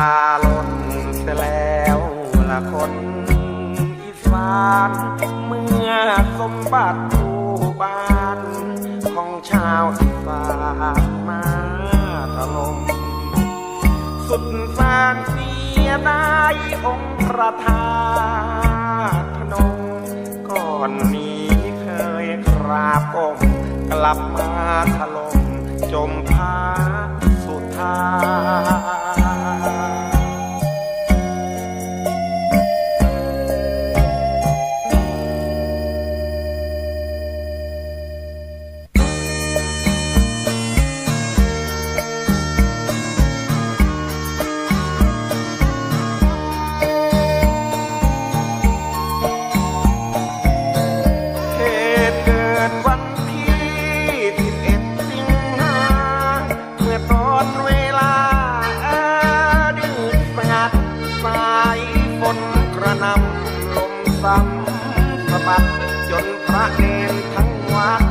าล่นแต่แล้วละคนอีสานเมื่อสมบัติคู่บ้านของชาวอีสานมาถล่มสุดสานเสียดายองค์พระธาตุพนมก่อนนี้เคยกราบองกลับมาถล่มจมพาสุดท้าายฝนกระนำลมซ้ำสะบัดจนพระเนรทั้งวัด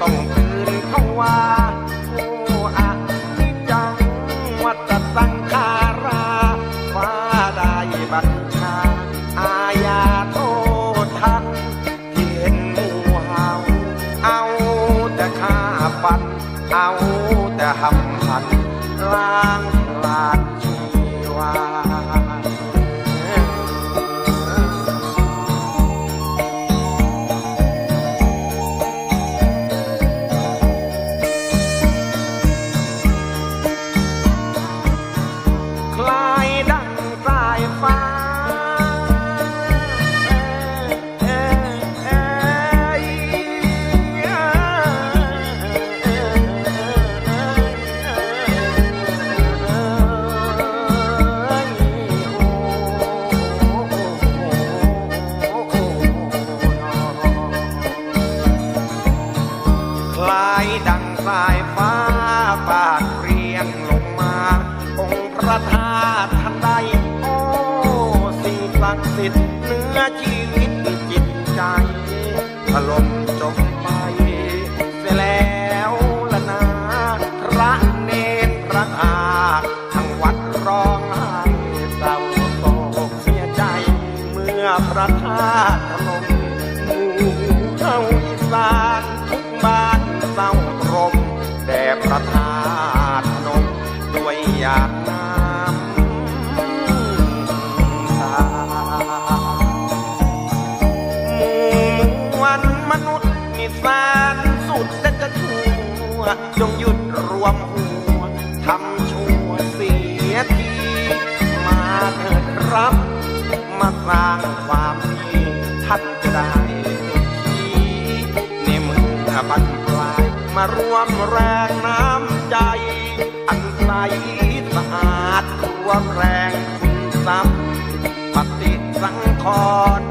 ต้องตื่นเข้าว่าโอ้อะนิจังวัฏสังขาราฟ้าได้บัญชา อาญาโทษทันที่เห็นมูเห่าเอาแต่ฆ่าฟัน เอาแต่หำหันล้าง สายฟ้าบาดเรียงลงมา องค์พระธาตุทันใด โอ้สิ่งศักดิ์สิทธิ์เนื้อชีวิตจิตใจถล่ม นสุดแต่จะชั่วจงหยุดรวมหัวทำชั่วเสียที มาเถิดรับ มาสร้างความดีท่านจะได้ทีในมือบันปลายมารวมแรงน้ำใจ อันใสสะอาดรวมแรงคุณทรัพย์ปฏิสังขร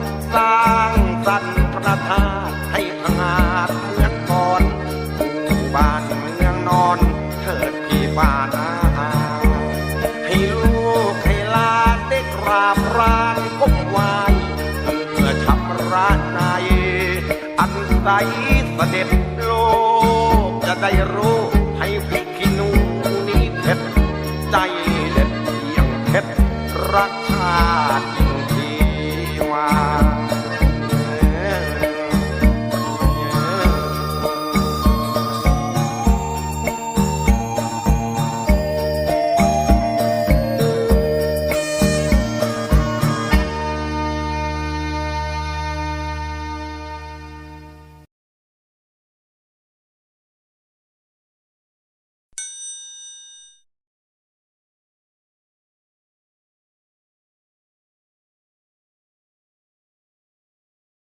ใสเสด็จโลกจะได้รู้ให้พริกขี้นูนี้เพชรใจเด็ดเพียงเพชรรักชาติจริงที่ว่า